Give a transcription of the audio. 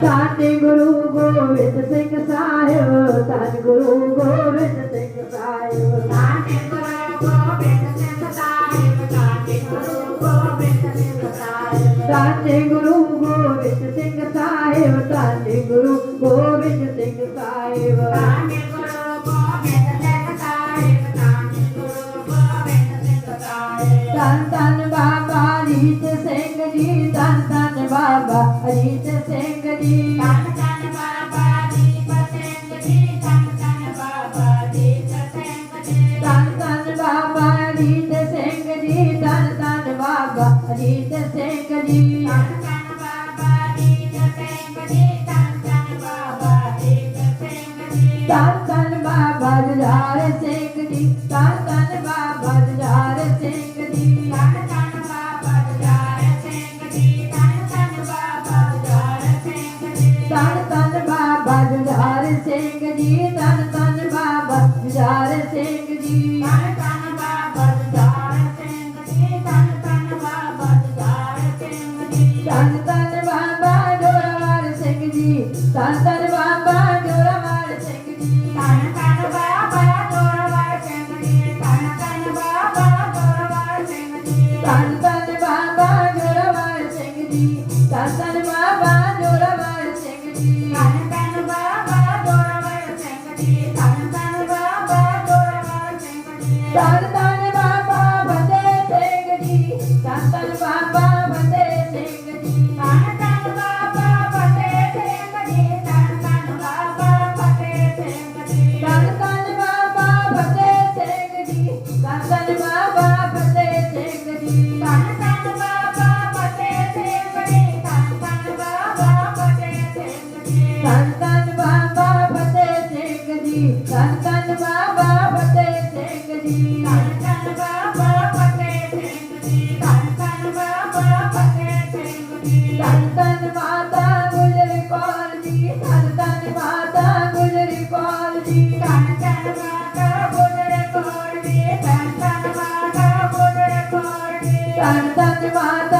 ਧੰਨ ਗੁਰੂ ਗੋਬਿੰਦ ਸਿੰਘ ਸਾਹਿਬ ਧੰਨ ਗੁਰੂ ਗੋਬਿੰਦ ਸਿੰਘ ਸਾਹਿਬ। ਧੰਨ ਗੁਰੂ ਗੋਬਿੰਦ ਸਿੰਘ ਸਾਹਿਬ ਧੰਨ ਗੁਰੂ ਗੋਬਿੰਦ ਸਿੰਘ ਸਾਹਿਬ। ਧੰਨ ਗੁਰੂ ਗੋਬਿੰਦ ਸਿੰਘ ਸਾਹਿਬ ਧੰਨ ਗੁਰੂ ਗੋਬਿੰਦ ਸਿੰਘ ਸਾਹਿਬ ਬਾਬਾ ਅਜੀਤ ਸਿੰਘ ਜੀ। ਧੰਨ ਧੰਨ ਬਾਬਾ ਦੀਪ ਸਿੰਘ ਜੀ ਧੰਨ ਧੰਨ ਬਾਬਾ ਦੀਪ ਸਿੰਘ ਜੀ। ਧੰਨ ਧੰਨ ਬਾਬਾ ਅਜੀਤ ਸਿੰਘ ਜੀ ਧੰਨ ਧੰਨ ਬਾਬਾ ਅਜੀਤ ਸਿੰਘ ਜੀ। ਧੰਨ ਧੰਨ ਬਾਬਾ ਦੀਪ ਸਿੰਘ ਜੀ ਧੰਨ ਧੰਨ ਬਾਬਾ ਦੀਪ ਸਿੰਘ ਜੀ। ਧੰਨ ਧੰਨ ਬਾਬਾ ਜੁਝਾਰ ਸਿੰਘ ਜੀ ਧੰਨ ਧੰਨ ਵਿਹਾਰ ਸਿੰਘ ਜੀ ਤਨ ਤਨ ਬਾਬਾ ਵਿਹਾਰ ਸਿੰਘ ਜੀ। ਤਨ ਤਨ ਬਾਬਾ ਵਿਹਾਰ ਸਿੰਘ ਜੀ ਤਨ ਤਨ ਬਾਬਾ ਵਿਹਾਰ ਸਿੰਘ ਜੀ। ਤਨ ਤਨ ਬਾਬਾ ਜੋਰਾਵਰ ਸਿੰਘ ਜੀ। ਤਨ ਤਨ ਬਾਬਾ ਜੋਰਾਵਰ ਸਿੰਘ ਜੀ। Bye. ਧੰਨ ਧੰਨ ਬਾਬਾ ਫਤਿਹ ਸਿੰਘ ਜੀ ਧੰਨ ਧੰਨ ਬਾਬਾ ਫਤਿਹ ਸਿੰਘ ਜੀ ਧੰਨ ਧੰਨ ਬਾਬਾ ਫਤਿਹ ਸਿੰਘ ਜੀ ਧੰਨ ਧੰਨ ਮਾਤਾ ਗੁਜਰ ਕੌਰ ਜੀ ਧੰਨ ਧੰਨ ਮਾਤਾ ਗੁਜਰ ਕੌਰ ਜੀ ਧੰਨ ਧੰਨ ਮਾਤਾ ਗੁਜਰ ਕੌਰ ਜੀ ਧੰਨ ਧੰਨ ਮਾਤਾ ਗੁਜਰ ਕੌਰ ਜੀ ਧੰਨ ਧੰਨ ਮਾਤਾ